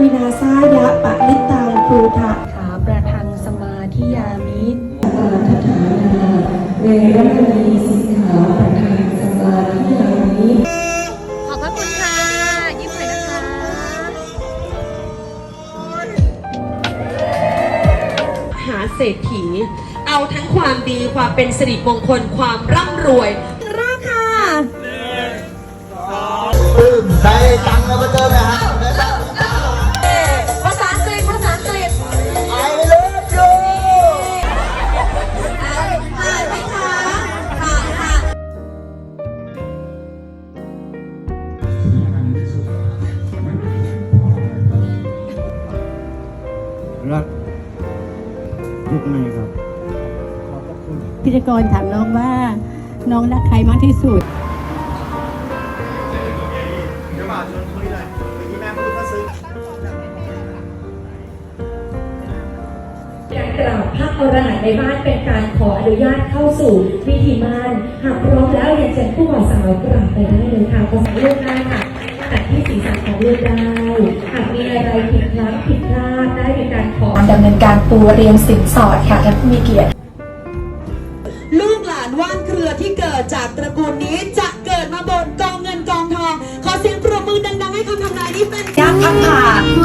วินาศายะปะลิตังภูทะขาประทังสมาธิยามิเวรมณีสิกขาปะทังสมาธิยามิขอบพระคุณค่ะ ยิ้มหน่อยนะคะ หาเศรษฐี เอาทั้งความดีความเป็นสิริมงคลความร่ำรวย รักยุคไหนครับ พิธีกรถามน้องว่า น้องรักใครมากที่สุดการกราบพระอรหันต์ในบ้านเป็นการขออนุญาตเข้าสู่พิธีมานหากพร้อมแล้วเรียนเชิญผู้บ่าวสาวกราบไปได้เลยค่ะภาษาเลือกได้ค่ะตัดที่ศีรษะของเลือกได้ ด้ในการขอดำเนินการปูเรียงสินสอดค่ะท่านผู้มีเกียรติ ลูกหลานว่านเครือที่เกิดจากตระกูลนี้จะเกิดมาบนกองเงินกองทอง ขอเสียงปรบมือดังๆให้คำทำนายนี้เป็น ยากพักผ่า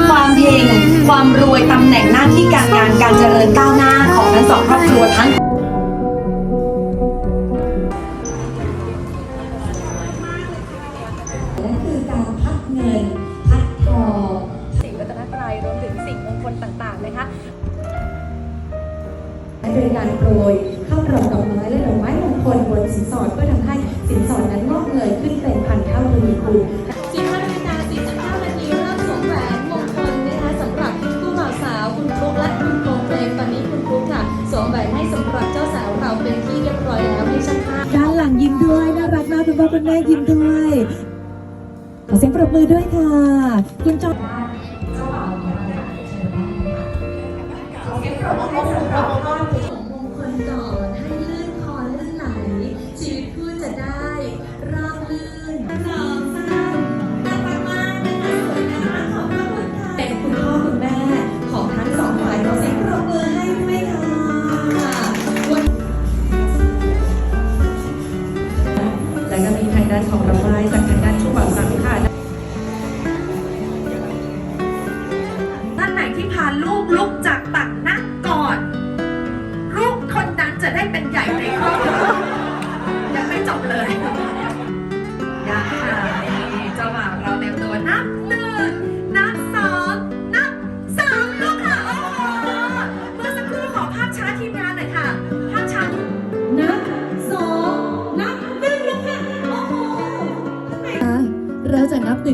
ความเฮงความรวยตำแหน่งหน้าที่การงานการ และโดยการโปรยข้าวดอกดอกไม้และดอกไม้มงคลบนสินสอดเพื่อทำให้สินสอดนั้นงอกเงยขึ้นเป็นพันเท่าทวีคูณ15นาฬิกา45นาทีเริ่มสวมแหวนมงคลนะคะสำหรับผู้บ่าวสาวคุณฟลุ๊กและคุณโกงเพลงตอนนี้คุณฟลุ๊กค่ะสวมแหวนให้สำหรับเจ้าสาวเราเป็นที่เรียบร้อยแล้วให้ช่างภาพด้านหลังยิ้มด้วยน่ารักมากคุณพ่อคุณแม่ยิ้มด้วยขอเสียงปรบมือด้วยค่ะคุณจอมงคล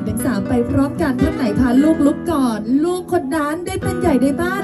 หนึ่งสามไปพร้อมกันท่านไหนพาลูกลุกก่อน ลูกคนนั้นได้เป็นใหญ่ในบ้าน